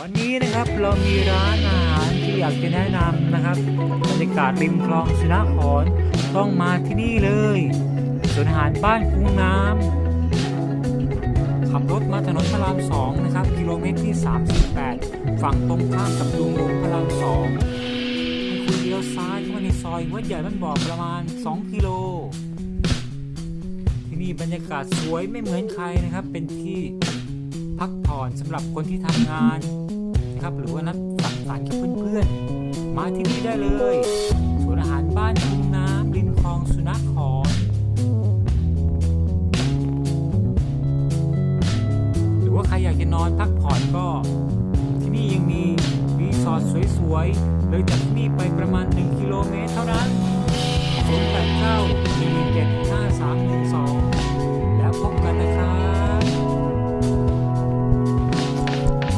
วันนี้นะครับเรามีร้านอาหารที่อยากจะแนะนำนะครับบรรยากาศริมคลองสนะขอนต้องมาที่นี่เลยสวนอาหารบ้านคุ้งน้ำขับรถมาถนนพระรามสองนะครับกิโลเมตรที่ 38 ฝั่งตรงข้ามกับดวงหลวงพระรามสองให้คุณเลี้ยวซ้ายเข้ามาในซอยวัดใหญ่บ้านบ่อประมาณ 2 กิโล ที่นี่บรรยากาศสวยไม่เหมือนใครนะครับเป็นที่ อนสำหรับคนที่ทำงานนะครับหรือว่านัดสังสรรค์กับเพื่อนๆ มาที่นี่ได้เลยสวนอาหารบ้านทุ่งน้ำริมคลองสุนัขขอนหรือว่าใครอยากจะนอนพักผ่อนก็ที่นี่ยังมีรีสอร์ทสวยๆเลยจากที่นี่ไปประมาณ 1 กิโลเมตรเท่านั้น0 8 9 1 7 5 3 1 2